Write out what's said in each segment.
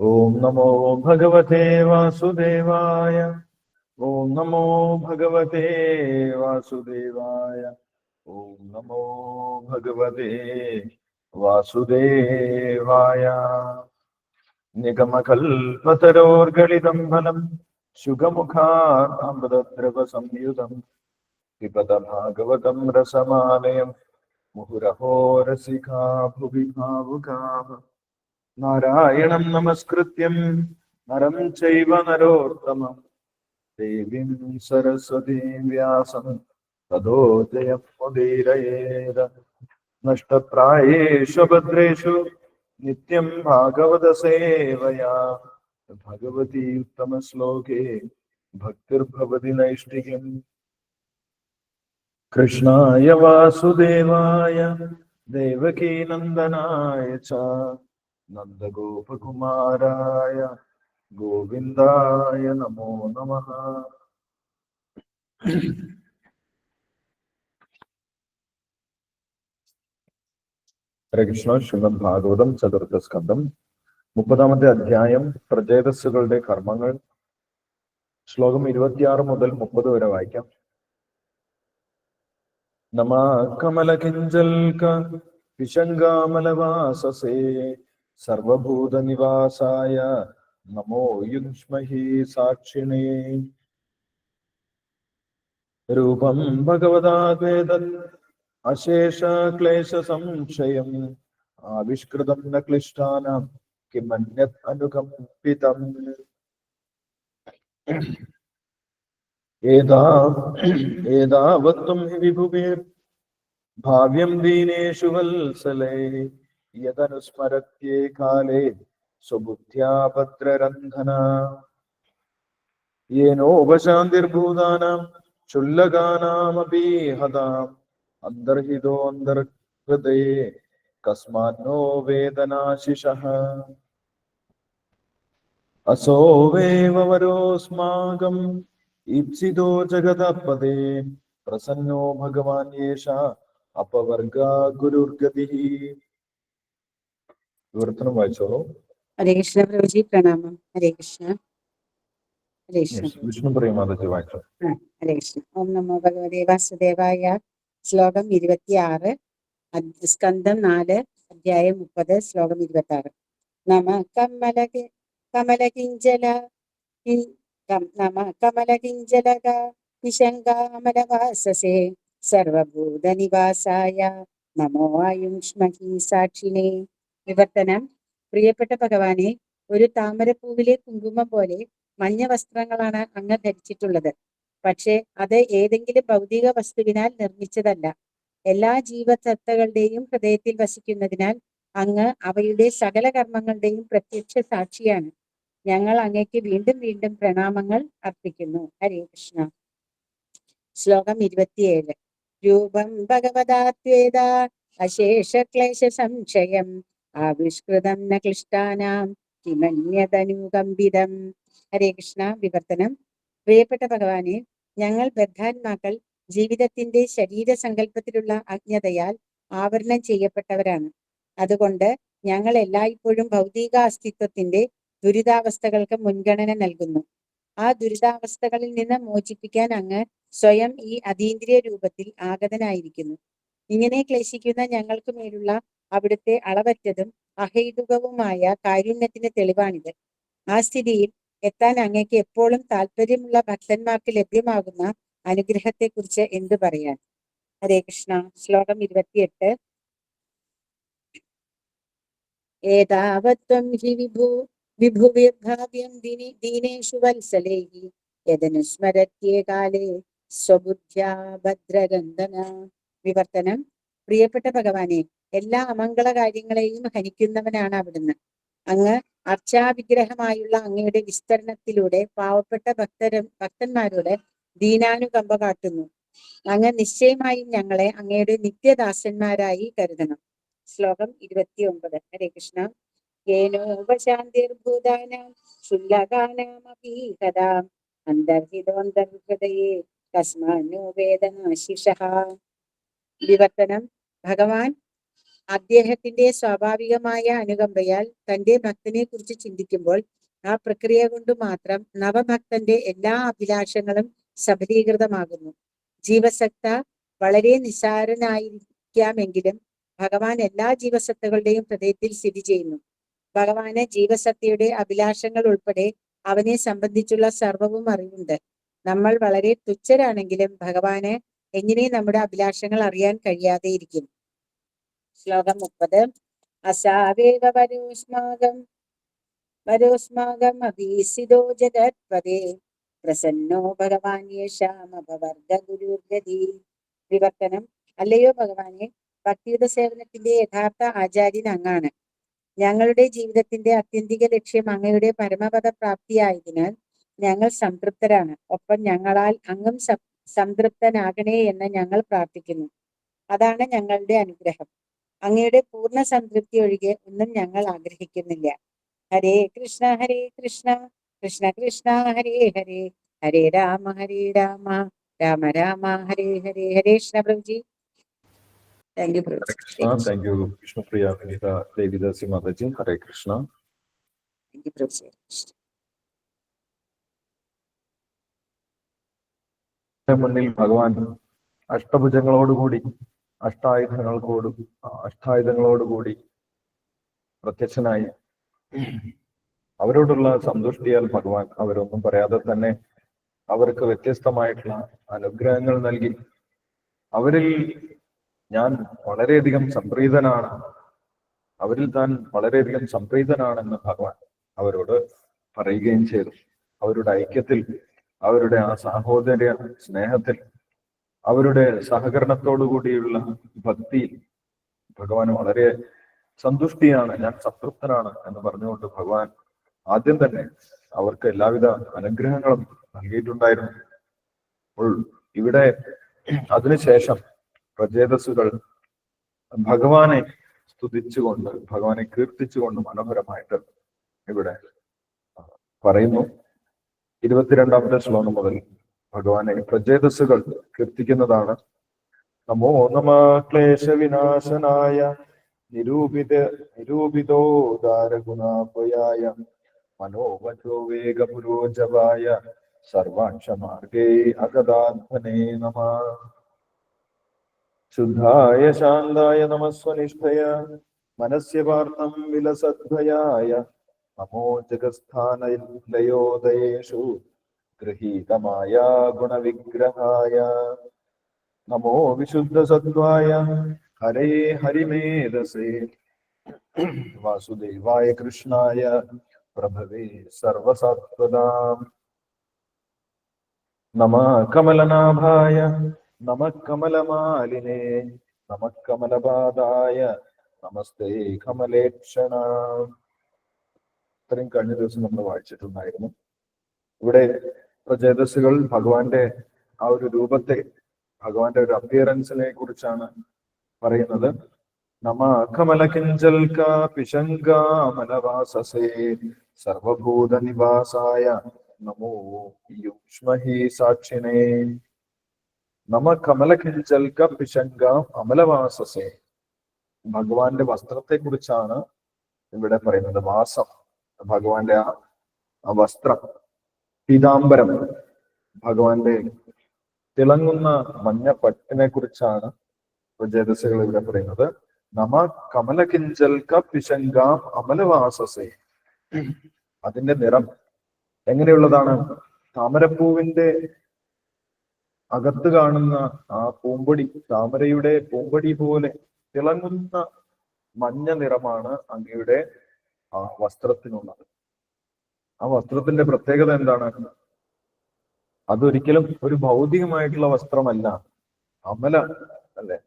ഓം നമോ ഭഗവതേ വാസുദേവായ ഓം നമോ ഭഗവതേ വാസുദേവായ ഓം നമോ ഭഗവതേ വാസുദേവായ. നിഗമകൽപതരോർഗളിതം ഫലം ശുഖമുഖാമൃതദ്രവ സംയുതം പിബത ഭാഗവതം രസമാലയം മുഹുരഹോ രസികാ ഭുവി ഭാവുകാः നാരായണം നമസ്കൃത്യം നരം ചൈവ നരോത്തമം ദേവീം സരസ്വതീം വ്യാസം തതോ ജയമുദീരയേത നഷ്ടപ്രായേഷു ഭദ്രേഷു നിത്യം ഭാഗവത സേവയാ ഭഗവതി ഉത്തമ ശ്ലോകേ ഭക്തിർഭവതി നൈഷ്ഠികം കൃഷ്ണായ വാസുദേവായ ദേവകീനന്ദനായ ച നന്ദഗോപകുമാരായ ഗോവിന്ദായ നമോ നമ. ഹരകൃഷ്ണ ശ്രീമദ് ഭാഗവതം ചതുർത്ഥ സ്കന്ധം മുപ്പതാമത്തെ അധ്യായം പ്രചേതസ്സുകളുടെ കർമ്മങ്ങൾ. ശ്ലോകം ഇരുപത്തിയാറ് മുതൽ മുപ്പത് വരെ വായിക്കാം. നമ കമലകിഞ്ചൽക വിശങ്കാമലവാസസേ സർവഭൂതനിവാസായ നമോ യുഷ്മഹി സാക്ഷിണേ രൂപം ഭഗവതാദ്വേദൻ അശേഷ ക്ലേശ സംശയം ആവിഷ്കൃതം ന ക്ലിഷ്ടാനാം ഏതാവത്തും വിഭുവേ? ഭാവ്യം ദീനേഷു വത്സലേ. യതനുസ്മരത്യേ കാലേ സ്വബുദ്ധ്യാപത്രരന്ധന. യേനോപശാന്തിർഭൂതാനാം ക്ഷുല്ലകാനാമപി ഹതാം അന്തർഹിതോ അന്തർഹൃദയേ കസ്മാന്നോ വേദനാശിഷ. അസോവേവ വരോസ്മാകം ഈപ്സിതോ ജഗതപദേ പ്രസന്നോ ഭഗവാൻ യേഷ അപവർഗ ഗുരുർഗതി. വിവർത്തനം വായിച്ചോളൂ. ഹരേ കൃഷ്ണ പ്രഭുജി പ്രണാമം. ഹരേ കൃഷ്ണ. ഹരേ കൃഷ്ണ വിഷ്ണു പ്രിയമാതാജി വായിച്ചോ. ഹരേ കൃഷ്ണ. ഓം നമോ ഭഗവതേ വാസുദേവായ ശ്ലോകം ഇരുപത്തിയാറ് സ്കന്ധം നാല് അധ്യായം മുപ്പത് ശ്ലോകം ഇരുപത്തി ആറ് നമ കമല കമലകിഞ്ചല കിം- കം- നമ കമലകിഞ്ചലക വിശങ്കാമലവാസസേ സർവഭൂതനിവാസായ നമോ ആയുഷ്മഹി സാക്ഷിനെ വിവർത്തനം. പ്രിയപ്പെട്ട ഭഗവാനെ ഒരു താമരപ്പൂവിലെ കുങ്കുമം പോലെ മഞ്ഞ വസ്ത്രങ്ങളാണ് അങ്ങ് ധരിച്ചിട്ടുള്ളത്. പക്ഷേ അത് ഏതെങ്കിലും ഭൗതിക വസ്തുവിനാൽ നിർമ്മിച്ചതല്ല. എല്ലാ ജീവസത്തകളുടെയും ഹൃദയത്തിൽ വസിക്കുന്നതിനാൽ അങ്ങ് അവയുടെ സകല കർമ്മങ്ങളുടെയും പ്രത്യക്ഷ സാക്ഷിയാണ്. ഞങ്ങൾ അങ്ങയ്ക്ക് വീണ്ടും വീണ്ടും പ്രണാമങ്ങൾ അർപ്പിക്കുന്നു. ഹരേ കൃഷ്ണ. ശ്ലോകം ഇരുപത്തിയേഴ്. രൂപം ഭഗവതാത്വേദ അശേഷ ക്ലേശ സംശയം. ആവിഷ്കൃതം ന ക്ലിഷ്ടാനാം. കിമന്യതനുകമ്പിതം. ഹരേ കൃഷ്ണ. വിവർത്തനം. പ്രിയപ്പെട്ട ഭഗവാനെ ഞങ്ങൾ ബദ്ധാത്മാക്കൾ ജീവിതത്തിന്റെ ശരീര സങ്കല്പത്തിലുള്ള അജ്ഞതയാൽ ആവരണം ചെയ്യപ്പെട്ടവരാണ്. അതുകൊണ്ട് ഞങ്ങൾ എല്ലായ്പ്പോഴും ഭൗതിക അസ്തിത്വത്തിന്റെ ദുരിതാവസ്ഥകൾക്ക് മുൻഗണന നൽകുന്നു. ആ ദുരിതാവസ്ഥകളിൽ നിന്ന് മോചിപ്പിക്കാൻ അങ്ങ് സ്വയം ഈ അതീന്ദ്രിയ രൂപത്തിൽ ആഗതനായിരിക്കുന്നു. ഇങ്ങനെ ക്ലേശിക്കുന്ന ഞങ്ങൾക്ക് മേലുള്ള അവിടുത്തെ അളവറ്റതും അഹൈതുകവുമായ കാരുണ്യത്തിന്റെ തെളിവാണിത്. ആ സ്ഥിതിയിൽ എത്താൻ അങ്ങയ്ക്ക് എപ്പോഴും താല്പര്യമുള്ള ഭക്തന്മാർക്ക് ലഭ്യമാകുന്ന അനുഗ്രഹത്തെ കുറിച്ച് എന്തു പറയാൻ? ഹരേ കൃഷ്ണ. ശ്ലോകം ഇരുപത്തിയെട്ട്. ഏതാവത്വം ഹി വിഭു വിഭുവിർഭാവ്യം ദിനി ദീനേഷു വത്സലേഹി. യദനുസ്മരത്യേ കാലേ സ്വബുദ്ധ്യാ ഭദ്രഗന്ധന. വിവർത്തനം. പ്രിയപ്പെട്ട ഭഗവാനെ എല്ലാ അമംഗള കാര്യങ്ങളെയും ഹനിക്കുന്നവനാണ് അവിടുന്ന്. അങ്ങ് അർച്ചാവിഗ്രഹമായുള്ള അങ്ങയുടെ വിസ്തരണത്തിലൂടെ പാവപ്പെട്ട ഭക്തരും ഭക്തന്മാരോട് ദീനാനുകമ്പ കാട്ടുന്നു. അങ്ങ് നിശ്ചയമായും ഞങ്ങളെ അങ്ങയുടെ നിത്യദാസന്മാരായി കരുതണം. ശ്ലോകം ഇരുപത്തി ഒമ്പത് ഹരേ കൃഷ്ണ. ഏനോപശാന്തിർഭൂതാനാം ശുല്ലകാനാമപി കഥാ അന്തർഹിതോന്തർഹൃദയേ കസ്മാനോ വേദനാശിഷ. വിവർത്തനം. ഭഗവാൻ അദ്ദേഹത്തിന്റെ സ്വാഭാവികമായ അനുകമ്പയാൽ തന്റെ ഭക്തനെ കുറിച്ച് ചിന്തിക്കുമ്പോൾ ആ പ്രക്രിയ കൊണ്ട് മാത്രം നവഭക്തന്റെ എല്ലാ അഭിലാഷങ്ങളും സഫലീകൃതമാകുന്നു. ജീവസക്ത വളരെ നിസ്സാരനായിരിക്കാമെങ്കിലും ഭഗവാൻ എല്ലാ ജീവസത്തകളുടെയും ഹൃദയത്തിൽ സ്ഥിതി ചെയ്യുന്നു. ഭഗവാന് ജീവസത്തയുടെ അഭിലാഷങ്ങൾ ഉൾപ്പെടെ അവനെ സംബന്ധിച്ചുള്ള സർവവും അറിവുണ്ട്. നമ്മൾ വളരെ തുച്ഛരാണെങ്കിലും ഭഗവാന് എങ്ങനെ നമ്മുടെ അഭിലാഷങ്ങൾ അറിയാൻ കഴിയാതെ ഇരിക്കും. ശ്ലോകം മുപ്പത്. അസാവേവ വരോസ്മാകം വരോസ്മാകം അഭീസിതോ ജഗത്പദേ പ്രസന്നോ ഭഗവാൻ യേശാമഭവർഗ ഗുരുർഗതി. വിവർത്തനം. അല്ലയോ ഭഗവാനെ ഭക്തിയുടെ സേവനത്തിന്റെ യഥാർത്ഥ ആചാര്യൻ അങ്ങാണ്. ഞങ്ങളുടെ ജീവിതത്തിന്റെ അത്യന്തിക ലക്ഷ്യം അങ്ങയുടെ പരമപദ പ്രാപ്തിയായതിനാൽ ഞങ്ങൾ സംതൃപ്തരാണ്. ഒപ്പം ഞങ്ങളാൽ അങ്ങും സംതൃപ്തനാകണേ എന്ന് ഞങ്ങൾ പ്രാർത്ഥിക്കുന്നു. അതാണ് ഞങ്ങളുടെ അനുഗ്രഹം. അങ്ങയുടെ പൂർണ സംതൃപ്തി ഒഴികെ ഒന്നും ഞങ്ങൾ ആഗ്രഹിക്കുന്നില്ല. Hare Krishna Hare Krishna Krishna Krishna Hare Hare. Hare Rama Hare Rama. Rama Rama Hare Hare. Hare Krishna Prabhuji. Thank you Krishna thank you Vishnupriya Vineeta Devidasi Mataji Hare Krishna thank you professor മുന്നിൽ ഭഗവാൻ അഷ്ടഭുജങ്ങളോടുകൂടി അഷ്ടായുധങ്ങൾക്കോട് അഷ്ടായുധങ്ങളോടുകൂടി പ്രത്യക്ഷനായി. അവരോടുള്ള സന്തുഷ്ടിയാൽ ഭഗവാൻ അവരൊന്നും പറയാതെ തന്നെ അവർക്ക് വ്യത്യസ്തമായിട്ടുള്ള അനുഗ്രഹങ്ങൾ നൽകി. അവരിൽ ഞാൻ വളരെയധികം സംപ്രീതനാണ്. അവരിൽ താൻ വളരെയധികം സംപ്രീതനാണെന്ന് ഭഗവാൻ അവരോട് പറയുകയും ചെയ്തു. അവരുടെ ഐക്യത്തിൽ അവരുടെ ആ സഹോദര സ്നേഹത്തിൽ അവരുടെ സഹകരണത്തോടു കൂടിയുള്ള ഭക്തിയിൽ ഭഗവാൻ വളരെ സന്തുഷ്ടിയാണ് ഞാൻ സംതൃപ്തനാണ് എന്ന് പറഞ്ഞുകൊണ്ട് ഭഗവാൻ ആദ്യം തന്നെ അവർക്ക് എല്ലാവിധ അനുഗ്രഹങ്ങളും നൽകിയിട്ടുണ്ടായിരുന്നു. അപ്പോൾ ഇവിടെ അതിനുശേഷം പ്രചേതസ്സുകൾ ഭഗവാനെ സ്തുതിച്ചുകൊണ്ട് ഭഗവാനെ കീർത്തിച്ചുകൊണ്ട് മനോഹരമായിട്ട് ഇവിടെ പറയുന്നു. ഇരുപത്തിരണ്ടാമത്തെ ശ്ലോകം മുതൽ ഭഗവാനെ പ്രചേതസ്സുകൾ കീർത്തിക്കുന്നതാണ്. നമോ നമ ക്ലേശവിനാശനായ നിരൂപിത നിരൂപിതോദാരഗുണാപയായ മനോവചോ വേഗപുരോജവായ സർവാക്ഷമാർഗേ അഗതാത്മനേ നമ. शुद्धाय शान्दाय नमस्वनिष्ठया। मनस्य वार्तं विलसद्भयाय नमो जगत्स्थानलयोदयेषु गृहीतमाया गुणविग्रहाय। नमो विशुद्धसत्त्वाय। हरे हरिमेधसे। वासुदेवाय कृष्णाय। प्रभवे सर्वसत्त्वदाम्। नमः कमलनाभाय। നമ നമക്കമലപാദായ നമസ്തേ കമലേക്ഷണ. ഇത്രയും കഴിഞ്ഞ ദിവസം നമ്മൾ വായിച്ചിട്ടുണ്ടായിരുന്നു. ഇവിടെ പ്രചേതസ്സുകൾ ഭഗവാന്റെ ആ ഒരു രൂപത്തെ ഭഗവാന്റെ ഒരു അപ്പിയറൻസിനെ കുറിച്ചാണ് പറയുന്നത്. നമ കമലകിഞ്ചൽക പിശങ്കാമലവാസസേ സർവഭൂത നിവാസായ നമോ യുഷ്മഹി സാക്ഷിണേ നമ കമലകിഞ്ചൽക പിശങ്ക അമലവാസസേ. ഭഗവാന്റെ വസ്ത്രത്തെ കുറിച്ചാണ് ഇവിടെ പറയുന്നത്. വാസം. ഭഗവാന്റെ ആ വസ്ത്രം. പീതാംബരം. ഭഗവാന്റെ തിളങ്ങുന്ന മഞ്ഞ പട്ടിനെ കുറിച്ചാണ് ജേതസ്സുകൾ ഇവിടെ പറയുന്നത്. നമ കമലകിഞ്ചൽക പിശങ്കാം അമലവാസസേ. അതിന്റെ നിറം എങ്ങനെയുള്ളതാണ്? താമരപ്പൂവിന്റെ അകത്ത് കാണുന്ന ആ പൂമ്പൊടി താമരയുടെ പൂമ്പൊടി പോലെ തിളങ്ങുന്ന മഞ്ഞ നിറമാണ് അങ്ങയുടെ ആ വസ്ത്രത്തിനുള്ളത്. ആ വസ്ത്രത്തിന്റെ പ്രത്യേകത എന്താണ്? അതൊരിക്കലും ഒരു ഭൗതികമായിട്ടുള്ള വസ്ത്രമല്ല. അമല അല്ലെ?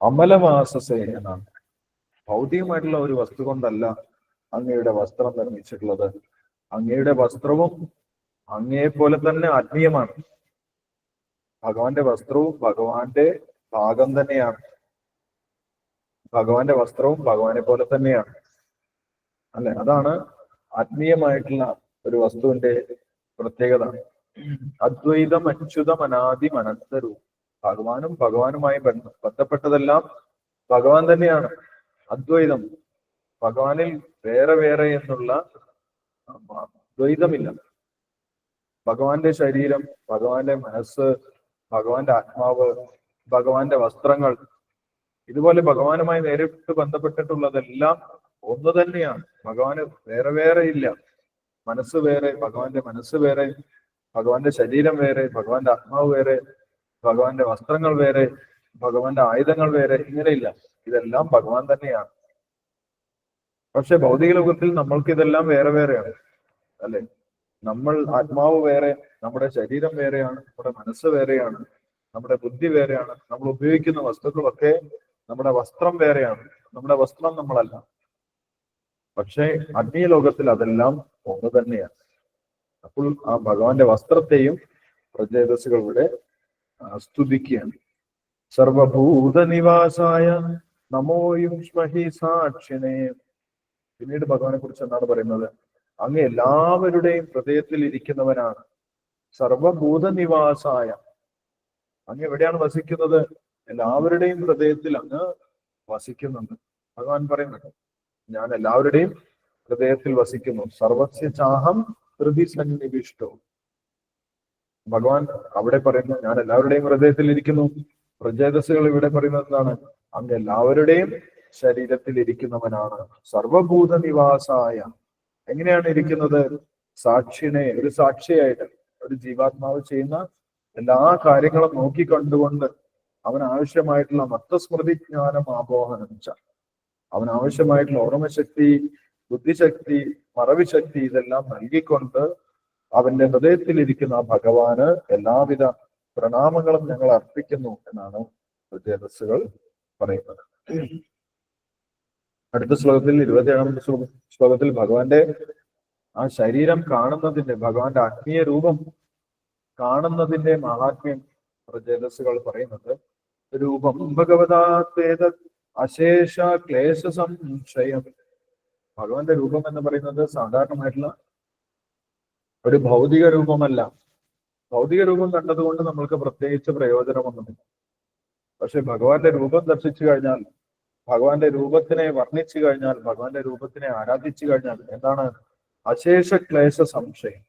അമലവാസസേ എന്നാണ്. ഭൗതികമായിട്ടുള്ള ഒരു വസ്തു കൊണ്ടല്ല അങ്ങയുടെ വസ്ത്രം നിർമ്മിച്ചിട്ടുള്ളത്. അങ്ങയുടെ വസ്ത്രവും അങ്ങയെ പോലെ തന്നെ ആത്മീയമാണ്. ഭഗവാന്റെ വസ്ത്രവും ഭഗവാന്റെ ഭാഗം തന്നെയാണ്. ഭഗവാന്റെ വസ്ത്രവും ഭഗവാനെ പോലെ തന്നെയാണ്. അല്ലെ? അതാണ് ആത്മീയമായിട്ടുള്ള ഒരു വസ്തുവിന്റെ പ്രത്യേകത. അദ്വൈതം അച്യുതം അനാദി അനന്തരവും ഭഗവാനും ഭഗവാനുമായി ബന്ധപ്പെട്ടതെല്ലാം ഭഗവാൻ തന്നെയാണ്. അദ്വൈതം. ഭഗവാനിൽ വേറെ വേറെ എന്നുള്ള ദ്വൈതമില്ല ഭഗവാന്റെ ശരീരം ഭഗവാന്റെ മനസ്സ് ഭഗവാന്റെ ആത്മാവ് ഭഗവാന്റെ വസ്ത്രങ്ങൾ ഇതുപോലെ ഭഗവാനുമായി നേരിട്ട് ബന്ധപ്പെട്ടിട്ടുള്ളതെല്ലാം ഒന്ന് തന്നെയാണ്. ഭഗവാന് വേറെ വേറെ ഇല്ല. മനസ്സ് വേറെ ഭഗവാന്റെ മനസ്സ് വേറെ ഭഗവാന്റെ ശരീരം വേറെ ഭഗവാന്റെ ആത്മാവ് വേറെ ഭഗവാന്റെ വസ്ത്രങ്ങൾ വേറെ ഭഗവാന്റെ ആയുധങ്ങൾ വേറെ ഇങ്ങനെയില്ല. ഇതെല്ലാം ഭഗവാൻ തന്നെയാണ്. പക്ഷെ ഭൗതിക ലോകത്തിൽ നമ്മൾക്ക് ഇതെല്ലാം വേറെ വേറെയാണ്. അല്ലെ? നമ്മൾ ആത്മാവ് വേറെ നമ്മുടെ ശരീരം വേറെയാണ് നമ്മുടെ മനസ്സ് വേറെയാണ് നമ്മുടെ ബുദ്ധി വേറെയാണ് നമ്മൾ ഉപയോഗിക്കുന്ന വസ്തുക്കളൊക്കെ നമ്മുടെ വസ്ത്രം വേറെയാണ് നമ്മുടെ വസ്ത്രം നമ്മളല്ല. പക്ഷേ അഗ്നി ലോകത്തിൽ അതെല്ലാം ഒന്ന് തന്നെയാണ്. അപ്പോൾ ആ ഭഗവാന്റെ വസ്ത്രത്തെയും ആ, സ്തുതിക്കുകയാണ്. സർവഭൂതനിവാസായ നമോയും സാക്ഷിനെ പിന്നീട് ഭഗവാനെ കുറിച്ച് എന്താണ് പറയുന്നത്? അങ്ങ് എല്ലാവരുടെയും ഹൃദയത്തിൽ ഇരിക്കുന്നവനാണ്. സർവഭൂതനിവാസായ അങ്ങ് എവിടെയാണ് വസിക്കുന്നത്? എല്ലാവരുടെയും ഹൃദയത്തിൽ അങ്ങ് വസിക്കുന്നുണ്ട്. ഭഗവാൻ പറയുന്നുണ്ട് ഞാൻ എല്ലാവരുടെയും ഹൃദയത്തിൽ വസിക്കുന്നു. സർവസ്യ ചാഹം ഹൃദി സന്നിവിഷ്ടോ. ഭഗവാൻ അവിടെ പറയുന്നു ഞാൻ എല്ലാവരുടെയും ഹൃദയത്തിൽ ഇരിക്കുന്നു. പ്രജേതസ്സുകൾ ഇവിടെ പറയുന്നത് എന്താണ്? അങ്ങ് എല്ലാവരുടെയും ശരീരത്തിൽ ഇരിക്കുന്നവനാണ്. സർവഭൂത നിവാസായ എങ്ങനെയാണ് ഇരിക്കുന്നത്? സാക്ഷിനെ ഒരു സാക്ഷിയായിട്ട് ഒരു ജീവാത്മാവ് ചെയ്യുന്ന എല്ലാ കാര്യങ്ങളും നോക്കിക്കണ്ടുകൊണ്ട് അവൻ ആവശ്യമായിട്ടുള്ള മത്തസ്മൃതി ജ്ഞാനം ആബോഹനം ച അവൻ ആവശ്യമായിട്ടുള്ള ഓർമ്മശക്തി ബുദ്ധിശക്തി മറവി ശക്തി ഇതെല്ലാം നൽകിക്കൊണ്ട് അവന്റെ ഹൃദയത്തിൽ ഇരിക്കുന്ന ആ ഭഗവാന് എല്ലാവിധ പ്രണാമങ്ങളും ഞങ്ങൾ അർപ്പിക്കുന്നു എന്നാണ് വിദ്യാഭ്യാസുകൾ പറയുന്നത്. അടുത്ത ശ്ലോകത്തിൽ ഇരുപത്തിയേഴാമത്തെ ശ്ലോകം ശ്ലോകത്തിൽ ഭഗവാന്റെ ആ ശരീരം കാണുന്നതിന്റെ ഭഗവാന്റെ ആത്മീയ രൂപം കാണുന്നതിന്റെ മഹാത്മ്യം ജലസുകൾ പറയുന്നത് രൂപം ഭഗവതാത്വേത അശേഷ ക്ലേശ സംശയം. ഭഗവാന്റെ രൂപം എന്ന് പറയുന്നത് സാധാരണമായിട്ടുള്ള ഒരു ഭൗതിക രൂപമല്ല. ഭൗതിക രൂപം കണ്ടതുകൊണ്ട് നമ്മൾക്ക് പ്രത്യേകിച്ച് പ്രയോജനമൊന്നുമില്ല. പക്ഷെ ഭഗവാന്റെ രൂപം ദർശിച്ചു കഴിഞ്ഞാൽ ഭഗവാന്റെ രൂപത്തിനെ വർണിച്ചു കഴിഞ്ഞാൽ ഭഗവാന്റെ രൂപത്തിനെ ആരാധിച്ചു കഴിഞ്ഞാൽ എന്താണ് അശേഷ ക്ലേശ സംശയം?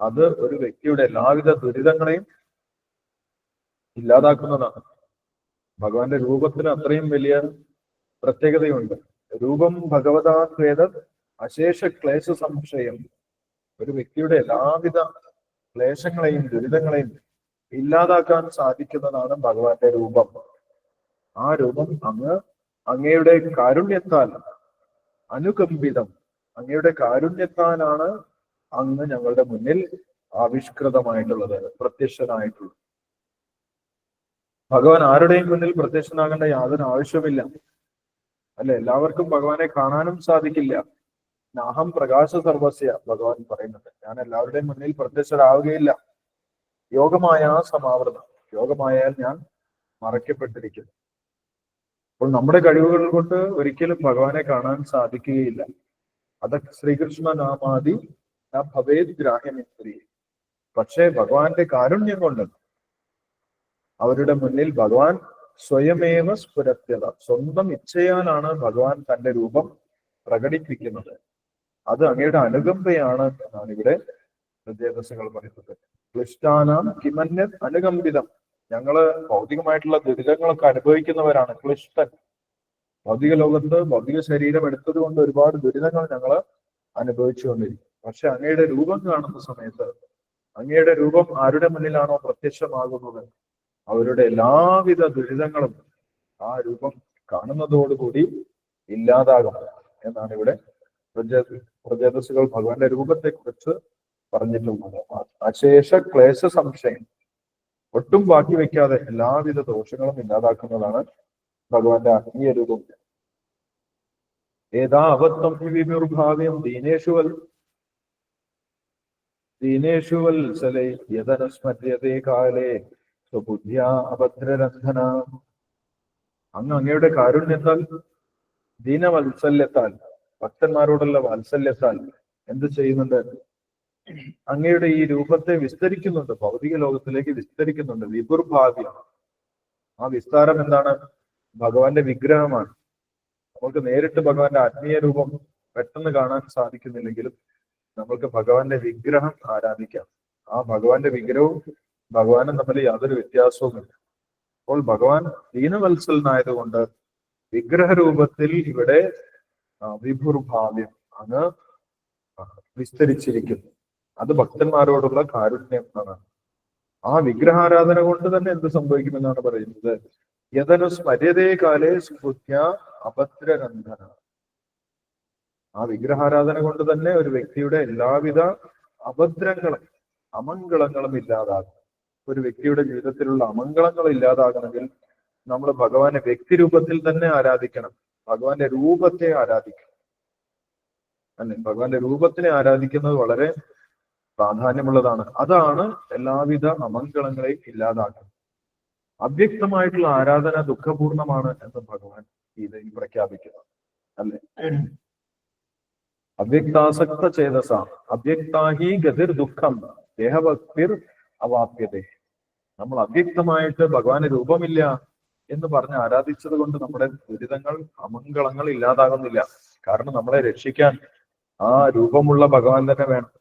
അത് ഒരു വ്യക്തിയുടെ എല്ലാവിധ ദുരിതങ്ങളെയും ഇല്ലാതാക്കുന്നതാണ്. ഭഗവാന്റെ രൂപത്തിന് അത്രയും വലിയ പ്രത്യേകതയുണ്ട്. രൂപം ഭഗവതാത്വേദ അശേഷ ക്ലേശ സംശയം. ഒരു വ്യക്തിയുടെ എല്ലാവിധ ക്ലേശങ്ങളെയും ദുരിതങ്ങളെയും ഇല്ലാതാക്കാൻ സാധിക്കുന്നതാണ് ഭഗവാന്റെ രൂപം. ആ രൂപം അങ്ങ് അങ്ങയുടെ കാരുണ്യത്താൽ അനുകമ്പിതം. അങ്ങയുടെ കാരുണ്യത്താലാണ് അങ്ങ് ഞങ്ങളുടെ മുന്നിൽ ആവിഷ്കൃതമായിട്ടുള്ളത് പ്രത്യക്ഷനായിട്ടുള്ളത്. ഭഗവാൻ ആരുടെയും മുന്നിൽ പ്രത്യക്ഷനാകേണ്ട യാതൊരു ആവശ്യമില്ല അല്ല എല്ലാവർക്കും ഭഗവാനെ കാണാനും സാധിക്കില്ല. നാഹം പ്രകാശ സർവസ്യ ഭഗവാൻ പറയുന്നുണ്ട്. ഞാൻ എല്ലാവരുടെയും മുന്നിൽ പ്രത്യക്ഷരാവുകയില്ല. യോഗമായ സമാവൃതം. യോഗമായാൽ ഞാൻ മറയ്ക്കപ്പെട്ടിരിക്കുന്നു. അപ്പോൾ നമ്മുടെ കഴിവുകൾ കൊണ്ട് ഒരിക്കലും ഭഗവാനെ കാണാൻ സാധിക്കുകയില്ല. അത് ശ്രീകൃഷ്ണ നാമാദി ന ഭവേത് ഗ്രാഹ്യമിത്രി. പക്ഷേ ഭഗവാന്റെ കാരുണ്യം കൊണ്ട് അവരുടെ മുന്നിൽ ഭഗവാൻ സ്വയമേവ സ്ഫുരത്യത സ്വന്തം ഇച്ഛയാലാണ് ഭഗവാൻ തന്റെ രൂപം പ്രകടിപ്പിക്കുന്നത്. അത് അങ്ങയുടെ അനുകമ്പയാണ് എന്നാണ് ഇവിടെ വിദ്യാഭ്യാസങ്ങൾ പറയുന്നത്. ക്ലിഷ്ടാനാം കിമന്യത് അനുകമ്പിതം. ഞങ്ങൾ ഭൗതികമായിട്ടുള്ള ദുരിതങ്ങളൊക്കെ അനുഭവിക്കുന്നവരാണ് ക്ലിഷ്ടൻ. ഭൗതിക ലോകത്ത് ഭൗതിക ശരീരം എടുത്തത് കൊണ്ട് ഒരുപാട് ദുരിതങ്ങൾ ഞങ്ങൾ അനുഭവിച്ചുകൊണ്ടിരിക്കും. പക്ഷെ അങ്ങയുടെ രൂപം കാണുന്ന സമയത്ത് അങ്ങയുടെ രൂപം ആരുടെ മുന്നിലാണോ പ്രത്യക്ഷമാകുന്നത്? അവരുടെ എല്ലാവിധ ദുരിതങ്ങളും ആ രൂപം കാണുന്നതോടുകൂടി ഇല്ലാതാകും എന്നാണ് ഇവിടെ പ്രജ- പ്രജേതസ്സുകൾ ഭഗവാന്റെ രൂപത്തെ കുറിച്ച് പറഞ്ഞിട്ടുള്ളത് അശേഷ ക്ലേശ സംശയം ഒട്ടും ബാക്കി വെക്കാതെ എല്ലാവിധ ദോഷങ്ങളും ഇല്ലാതാക്കുന്നതാണ് ഭഗവാന്റെ ആത്മീയ രൂപം. ഏതാവത്തം ഹി വിമുർഭാവ്യം? ദീനേഷുവൽ. ദീനേഷുവൽ സലേ യതനസ്മര്യതേ കാലേ സ്വബുദ്ധിയ അഭദ്രരന്ധന. അങ്ങ് അങ്ങയുടെ കാരുണ്യത്താൽ ദീനവത്സല്യത്താൽ ഭക്തന്മാരോടുള്ള വാത്സല്യത്താൽ എന്ത് ചെയ്യുന്നുണ്ട്? അങ്ങയുടെ ഈ രൂപത്തെ വിസ്തരിക്കുന്നുണ്ട്. ഭൗതിക ലോകത്തിലേക്ക് വിസ്തരിക്കുന്നുണ്ട്. വിപുർഭാവ്യം. ആ വിസ്താരം എന്താണ്? ഭഗവാന്റെ വിഗ്രഹമാണ്. നമുക്ക് നേരിട്ട് ഭഗവാന്റെ ആത്മീയ രൂപം പെട്ടെന്ന് കാണാൻ സാധിക്കുന്നില്ലെങ്കിലും നമുക്ക് ഭഗവാന്റെ വിഗ്രഹം ആരാധിക്കാം. ആ ഭഗവാന്റെ വിഗ്രഹവും ഭഗവാനും തമ്മിൽ യാതൊരു വ്യത്യാസവുമില്ല. അപ്പോൾ ഭഗവാൻ ദീനവത്സലനായതുകൊണ്ട് വിഗ്രഹരൂപത്തിൽ ഇവിടെ വിഭുർഭാവ്യം അങ്ങ് വിസ്തരിച്ചിരിക്കുന്നു. അത് ഭക്തന്മാരോടുള്ള കാരുണ്യമാണ് ആ വിഗ്രഹാരാധന കൊണ്ട് തന്നെ എന്ത് സംഭവിക്കുമെന്നാണ് പറയുന്നത്? യഥനു സ്മര്യതേ കാലേ സ്മൃത്യ അഭദ്രരന്ധന ആ വിഗ്രഹാരാധന കൊണ്ട് തന്നെ ഒരു വ്യക്തിയുടെ എല്ലാവിധ അഭദ്രങ്ങളും അമംഗളങ്ങളും ഇല്ലാതാകും. ഒരു വ്യക്തിയുടെ ജീവിതത്തിലുള്ള അമംഗളങ്ങൾ ഇല്ലാതാകണമെങ്കിൽ നമ്മൾ ഭഗവാനെ വ്യക്തി രൂപത്തിൽ തന്നെ ആരാധിക്കണം. ഭഗവാന്റെ രൂപത്തെ ആരാധിക്കണം. അല്ലെ? ഭഗവാന്റെ രൂപത്തിനെ ആരാധിക്കുന്നത് വളരെ പ്രാധാന്യമുള്ളതാണ്. അതാണ് എല്ലാവിധ അമംഗളങ്ങളെയും ഇല്ലാതാക്കുന്നത്. അവ്യക്തമായിട്ടുള്ള ആരാധന ദുഃഖപൂർണമാണ് എന്ന് ഭഗവാൻ ഗീതയിൽ പ്രഖ്യാപിക്കുന്നു അല്ലെ? അവ്യക്താസക്ത ചേതസ അവ്യക്താഹി ഗതിർ ദുഃഖം ദേഹഭക്തിർ അവാപ്യത. നമ്മൾ അവ്യക്തമായിട്ട് ഭഗവാന് രൂപമില്ല എന്ന് പറഞ്ഞ് ആരാധിച്ചത് കൊണ്ട് നമ്മുടെ ദുരിതങ്ങൾ അമംഗളങ്ങൾ ഇല്ലാതാകുന്നില്ല. കാരണം നമ്മളെ രക്ഷിക്കാൻ ആ രൂപമുള്ള ഭഗവാൻ തന്നെ വേണം.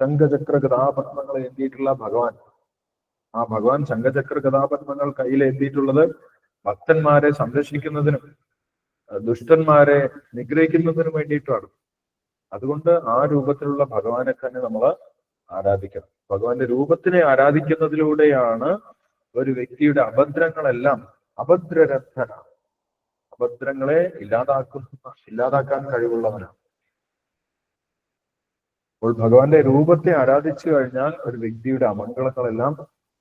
ശംഖചക്ര കഥാപത്മങ്ങൾ എത്തിയിട്ടുള്ള ഭഗവാൻ. ആ ഭഗവാൻ ശംഖചക്ര കഥാപത്മങ്ങൾ കയ്യിൽ എത്തിയിട്ടുള്ളത് ഭക്തന്മാരെ സംരക്ഷിക്കുന്നതിനും ദുഷ്ടന്മാരെ നിഗ്രഹിക്കുന്നതിനും വേണ്ടിയിട്ടാണ്. അതുകൊണ്ട് ആ രൂപത്തിലുള്ള ഭഗവാനെ തന്നെ നമ്മൾ ആരാധിക്കണം. ഭഗവാന്റെ രൂപത്തിനെ ആരാധിക്കുന്നതിലൂടെയാണ് ഒരു വ്യക്തിയുടെ അഭദ്രങ്ങളെല്ലാം അഭദ്രരഥന അഭദ്രങ്ങളെ ഇല്ലാതാക്കുന്ന ഇല്ലാതാക്കാൻ കഴിവുള്ളവനാണ് അപ്പോൾ ഭഗവാന്റെ രൂപത്തെ ആരാധിച്ചു കഴിഞ്ഞാൽ ഒരു വ്യക്തിയുടെ അമംഗളങ്ങളെല്ലാം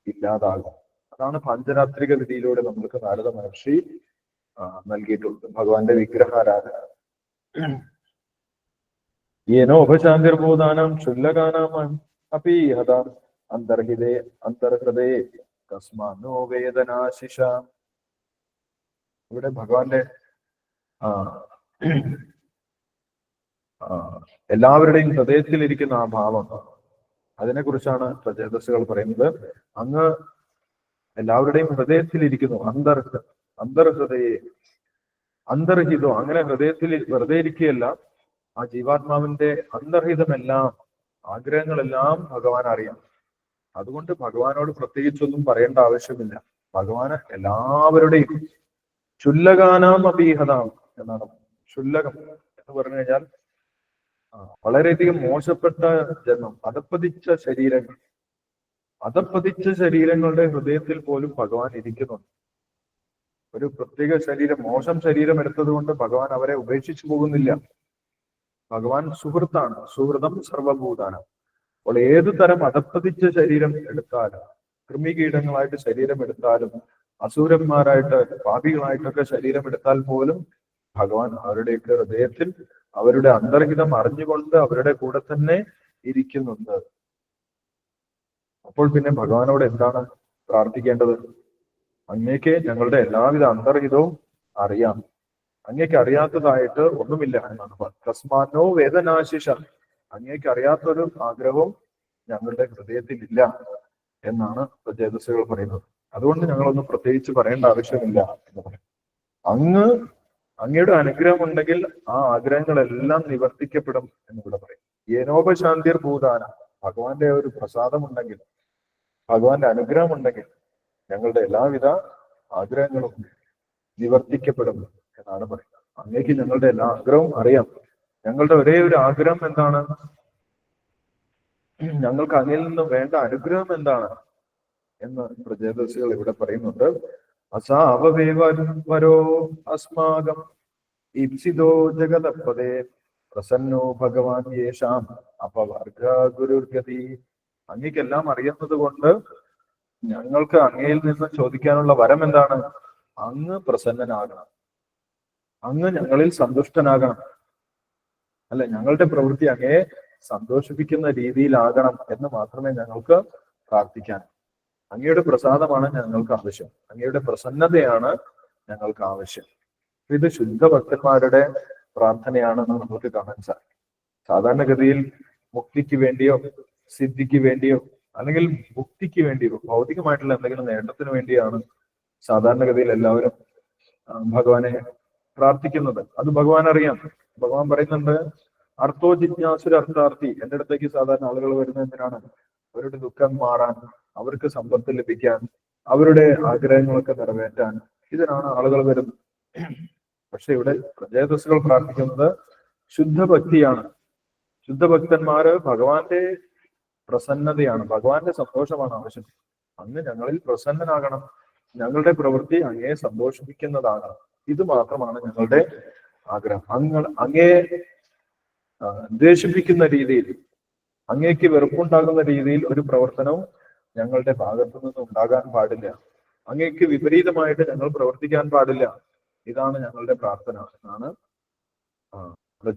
ഇല്ലാതാകും. അതാണ് പാഞ്ചരാത്രിക വിധിയിലൂടെ നമ്മൾക്ക് നാരദ മഹർഷി നൽകിയിട്ടുള്ളത് ഭഗവാന്റെ വിഗ്രഹാരാധന. ഏനോ ഉപശാന്തിർഭൂതാനം ക്ഷുല്ലകാനാം അപി ഹത അന്തർഹിതേ അന്തർഹൃദേ കസ്മാനോ വേദനാശിഷ. ഇവിടെ ഭഗവാന്റെ ആ, എല്ലാവരുടെയും ഹൃദയത്തിലിരിക്കുന്ന ആ ഭാവം. അതിനെക്കുറിച്ചാണ് പ്രചേതസ്സുകൾ പറയുന്നത്. അങ്ങ് എല്ലാവരുടെയും ഹൃദയത്തിലിരിക്കുന്നു. അന്തർ അന്തർഹൃദയെ അന്തർഹിതോ അങ്ങനെ ഹൃദയത്തിൽ വെറുതെ ഇരിക്കുകയല്ല. ആ ജീവാത്മാവിന്റെ അന്തർഹിതമെല്ലാം ആഗ്രഹങ്ങളെല്ലാം ഭഗവാൻ അറിയാം. അതുകൊണ്ട് ഭഗവാനോട് പ്രത്യേകിച്ചൊന്നും പറയേണ്ട ആവശ്യമില്ല. ഭഗവാന് എല്ലാവരുടെയും ചുല്ലകാനാം അപീഹതാം എന്നാണ്. ചുല്ലകം എന്ന് പറഞ്ഞു കഴിഞ്ഞാൽ വളരെയധികം മോശപ്പെട്ട ജന്മം. അതപ്പതിച്ച ശരീരങ്ങൾ. അതപ്പതിച്ച ശരീരങ്ങളുടെ ഹൃദയത്തിൽ പോലും ഭഗവാൻ ഇരിക്കുന്നുണ്ട്. ഒരു പ്രത്യേക ശരീരം മോശം ശരീരം എടുത്തതുകൊണ്ട് ഭഗവാൻ അവരെ ഉപേക്ഷിച്ചു പോകുന്നില്ല. ഭഗവാൻ സുഹൃത്താണ്. സുഹൃതം സർവഭൂതാണ് അപ്പോൾ ഏതു തരം അതപ്പതിച്ച ശരീരം എടുത്താലും കൃമികീടങ്ങളായിട്ട് ശരീരം എടുത്താലും അസുരന്മാരായിട്ട് പാപികളായിട്ടൊക്കെ ശരീരം എടുത്താൽ പോലും ഭഗവാൻ അവരുടെയൊക്കെ ഹൃദയത്തിൽ അവരുടെ അന്തർഹിതം അറിഞ്ഞുകൊണ്ട് അവരുടെ കൂടെ തന്നെ ഇരിക്കുന്നുണ്ട്. അപ്പോൾ പിന്നെ ഭഗവാനോട് എന്താണ് പ്രാർത്ഥിക്കേണ്ടത്? അങ്ങേക്ക് ഞങ്ങളുടെ എല്ലാവിധ അന്തർഹിതവും അറിയാം. അങ്ങേക്ക് അറിയാത്തതായിട്ട് ഒന്നുമില്ല എന്നാണ്. തസ്മാനോ വേദനാശിഷ. അങ്ങേക്ക് അറിയാത്തൊരു ആഗ്രഹവും ഞങ്ങളുടെ ഹൃദയത്തിൽ ഇല്ല എന്നാണ് പ്രചേതസ്സുകൾ പറയുന്നത്. അതുകൊണ്ട് ഞങ്ങളൊന്നും പ്രത്യേകിച്ച് പറയേണ്ട ആവശ്യമില്ല എന്ന് പറയും. അങ്ങ് അങ്ങയുടെ അനുഗ്രഹം ഉണ്ടെങ്കിൽ ആ ആഗ്രഹങ്ങളെല്ലാം നിവർത്തിക്കപ്പെടും എന്ന് ഇവിടെ പറയും. ഏനോപശാന്തിർ ഭൂതാന. ഭഗവാന്റെ ഒരു പ്രസാദം ഉണ്ടെങ്കിൽ ഭഗവാന്റെ അനുഗ്രഹം ഉണ്ടെങ്കിൽ ഞങ്ങളുടെ എല്ലാവിധ ആഗ്രഹങ്ങളും നിവർത്തിക്കപ്പെടും എന്നാണ് പറയുന്നത്. അങ്ങേക്ക് ഞങ്ങളുടെ എല്ലാ ആഗ്രഹവും അറിയാം. ഞങ്ങളുടെ ഒരേ ഒരു ആഗ്രഹം എന്താണ്? ഞങ്ങൾക്ക് അങ്ങിൽ നിന്നും വേണ്ട അനുഗ്രഹം എന്താണ്? എന്ന് പ്രജേതസികൾ ഇവിടെ പറയുന്നുണ്ട്. അസാവവേവരോ അസ്മാകം. ഇപ്സിതോ ജഗതപദേ പ്രസന്നോ ഭഗവാൻ യേശാം. അപവർഗ ഗുരുർഗതി. അങ്ങേക്കെല്ലാം അറിയുന്നത് കൊണ്ട് ഞങ്ങൾക്ക് അങ്ങയിൽ നിന്ന് ചോദിക്കാനുള്ള വരം എന്താണ്? അങ്ങ് പ്രസന്നനാകണം. അങ്ങ് ഞങ്ങളിൽ സന്തുഷ്ടനാകണം. അല്ല ഞങ്ങളുടെ പ്രവൃത്തി അങ്ങയെ സന്തോഷിപ്പിക്കുന്ന രീതിയിലാകണം എന്ന് മാത്രമേ ഞങ്ങൾക്ക് പ്രാർത്ഥിക്കാൻ അങ്ങയുടെ പ്രസാദമാണ് ഞങ്ങൾക്ക് ആവശ്യം. അങ്ങയുടെ പ്രസന്നതയാണ് ഞങ്ങൾക്ക് ആവശ്യം. ഇത് ശുദ്ധ ഭക്തന്മാരുടെ പ്രാർത്ഥനയാണെന്ന് നമുക്ക് കാണാൻ സാധിക്കും. സാധാരണഗതിയിൽ മുക്തിക്ക് വേണ്ടിയോ സിദ്ധിക്ക് വേണ്ടിയോ അല്ലെങ്കിൽ മുക്തിക്ക് വേണ്ടിയോ ഭൗതികമായിട്ടുള്ള എന്തെങ്കിലും നേട്ടത്തിന് വേണ്ടിയാണ് സാധാരണഗതിയിൽ എല്ലാവരും ഭഗവാനെ പ്രാർത്ഥിക്കുന്നത്. അത് ഭഗവാൻ അറിയാം. ഭഗവാൻ പറയുന്നുണ്ട് അർത്ഥോ ജിജ്ഞാസുര അർത്ഥാർത്ഥി എന്റെ അടുത്തേക്ക് സാധാരണ ആളുകൾ വരുന്ന എന്തിനാണ്? അവരുടെ ദുഃഖം മാറാൻ അവർക്ക് സമ്പത്ത് ലഭിക്കാൻ അവരുടെ ആഗ്രഹങ്ങളൊക്കെ നിറവേറ്റാൻ ഇതിനാണ് ആളുകൾ വരുന്നത്. പക്ഷെ ഇവിടെ പ്രജേതസ്സുകൾ പ്രാർത്ഥിക്കുന്നത് ശുദ്ധഭക്തിയാണ്. ശുദ്ധഭക്തന്മാര് ഭഗവാന്റെ പ്രസന്നതയാണ്. ഭഗവാന്റെ സന്തോഷമാണ് ആവശ്യം. അന്ന് ഞങ്ങളിൽ പ്രസന്നനാകണം. ഞങ്ങളുടെ പ്രവൃത്തി അങ്ങേ സന്തോഷിപ്പിക്കുന്നതാകണം ഇത് മാത്രമാണ് ഞങ്ങളുടെ ആഗ്രഹം. അങ്ങ അങ്ങേ ദ്വേഷിപ്പിക്കുന്ന രീതിയിൽ അങ്ങേക്ക് വെറുപ്പുണ്ടാകുന്ന രീതിയിൽ ഒരു പ്രവർത്തനവും ഞങ്ങളുടെ ഭാഗത്തു നിന്ന് ഉണ്ടാകാൻ പാടില്ല. അങ്ങേക്ക് വിപരീതമായിട്ട് ഞങ്ങൾ പ്രവർത്തിക്കാൻ പാടില്ല. ഇതാണ് ഞങ്ങളുടെ പ്രാർത്ഥന. എന്നാണ്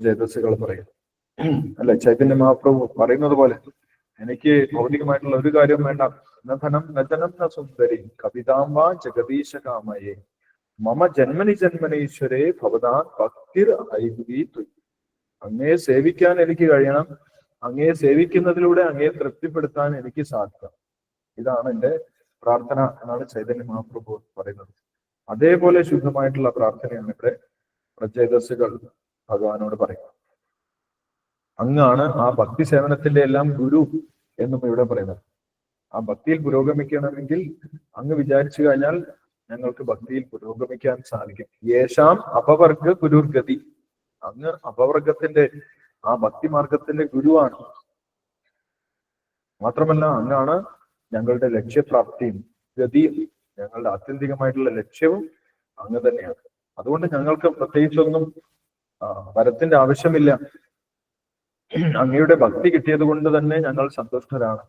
ചേതസ്സുകൾ പറയുന്നത്. അല്ല? ചൈതന്യ മഹാപ്രഭു പറയുന്നത് പോലെ എനിക്ക് ഭൗതികമായിട്ടുള്ള ഒരു കാര്യം വേണ്ട. നധനം നജനം ന സുന്ദരി കവിതാംബ ജഗദീശ കാമയെ മമ ജന്മനി ജന്മനീശ്വരെ ഭവതാൻ ഭക്തിർ തുയ് അങ്ങയെ സേവിക്കാൻ എനിക്ക് കഴിയണം. അങ്ങയെ സേവിക്കുന്നതിലൂടെ അങ്ങയെ തൃപ്തിപ്പെടുത്താൻ എനിക്ക് സാധിക്കണം. ഇതാണ് എന്റെ പ്രാർത്ഥന എന്നാണ് ചൈതന്യ മഹാപ്രഭു പറയുന്നത്. അതേപോലെ ശുദ്ധമായിട്ടുള്ള പ്രാർത്ഥനയാണ് ഇവിടെ പ്രചേതസ്സുകൾ ഭഗവാനോട് പറയുന്നത്. അങ്ങാണ് ആ ഭക്തി സേവനത്തിന്റെ എല്ലാം ഗുരു എന്നും ഇവിടെ പറയുന്നത്. ആ ഭക്തിയിൽ പുരോഗമിക്കണമെങ്കിൽ അങ്ങ് വിചാരിച്ചു കഴിഞ്ഞാൽ ഞങ്ങൾക്ക് ഭക്തിയിൽ പുരോഗമിക്കാൻ സാധിക്കും. യേശാം അപവർഗ ഗുരുർഗതി. അങ്ങ് അപവർഗത്തിന്റെ ആ ഭക്തി മാർഗത്തിന്റെ ഗുരുവാണ്. മാത്രമല്ല അങ്ങാണ് ഞങ്ങളുടെ ലക്ഷ്യപ്രാപ്തിയും ഗതിയും ഞങ്ങളുടെ ആത്യന്തികമായിട്ടുള്ള ലക്ഷ്യവും അങ്ങ് തന്നെയാണ്. അതുകൊണ്ട് ഞങ്ങൾക്ക് പ്രത്യേകിച്ചൊന്നും വരത്തിന്റെ ആവശ്യമില്ല. അങ്ങയുടെ ഭക്തി കിട്ടിയത് കൊണ്ട് തന്നെ ഞങ്ങൾ സന്തുഷ്ടരാണ്.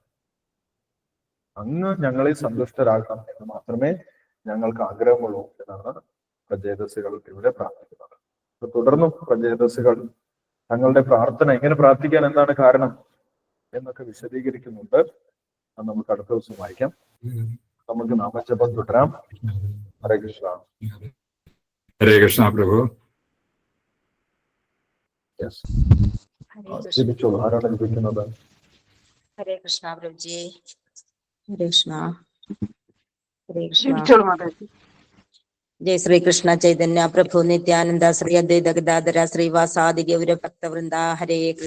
അങ്ങ് ഞങ്ങളെ സന്തുഷ്ടരാക്കണം എന്ന് മാത്രമേ ഞങ്ങൾക്ക് ആഗ്രഹമുള്ളൂ എന്നാണ് പ്രജേതസ്സുകൾ ഇവിടെ പ്രാർത്ഥിക്കുന്നത്. തുടർന്നും പ്രജേതസ്സുകൾ തങ്ങളുടെ പ്രാർത്ഥന എങ്ങനെ പ്രാർത്ഥിക്കാൻ എന്താണ് കാരണം എന്നൊക്കെ വിശദീകരിക്കുന്നുണ്ട്. അത് നമുക്ക് അടുത്ത ദിവസം വായിക്കാം. നമുക്ക് നാമജപം തുടരാം. ഹരേ കൃഷ്ണ. ഹരേ കൃഷ്ണ പ്രഭു. ജപിച്ചോളൂ ആരാണ് ജപിക്കുന്നത് ഹരേ കൃഷ്ണ പ്രഭുജി. ഹരേ കൃഷ്ണ. ഹരേ കൃഷ്ണ. ജയ ശ്രീകൃഷ്ണ ചൈതന്യ പ്രഭു നിത്യാനന്ദ ശ്രീ അദ്വൈത ഗദാധര ശ്രീവാസാദി ഗൗര ഭക്തവൃന്ദ. ഹരേ കൃഷ്ണ.